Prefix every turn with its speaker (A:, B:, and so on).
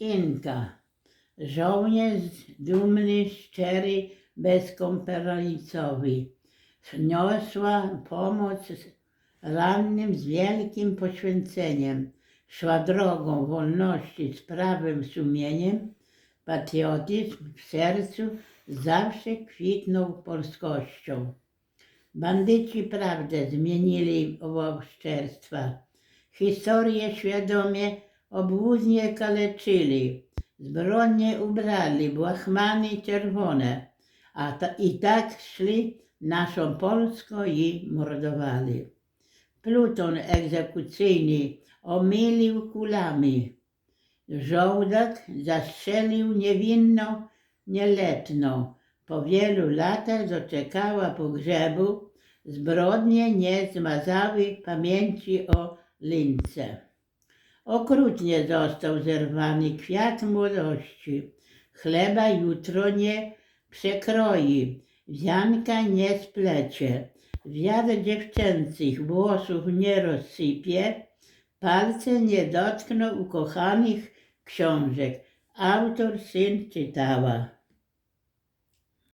A: Inka. Żołnierz dumny, szczery, bezkompromisowy. Niosła pomoc rannym z wielkim poświęceniem. Szła drogą wolności z prawym sumieniem. Patriotyzm w sercu zawsze kwitnął polskością. Bandyci prawdę zmienili oszczerstwa. Historię świadomie obłudnie kaleczyli. Zbrodnie ubrali błachmany czerwone, a ta, i tak szli naszą Polską i mordowali. Pluton egzekucyjny omylił kulami. Żołdak zastrzelił niewinną nieletną. Po wielu latach doczekała pogrzebu. Zbrodnie nie zmazały pamięci o lince. Okrutnie został zerwany kwiat młodości. Chleba jutro nie przekroi, wianka nie splecie. Wiatr dziewczęcych włosów nie rozsypie, palce nie dotkną ukochanych książek. Autor syn czytała.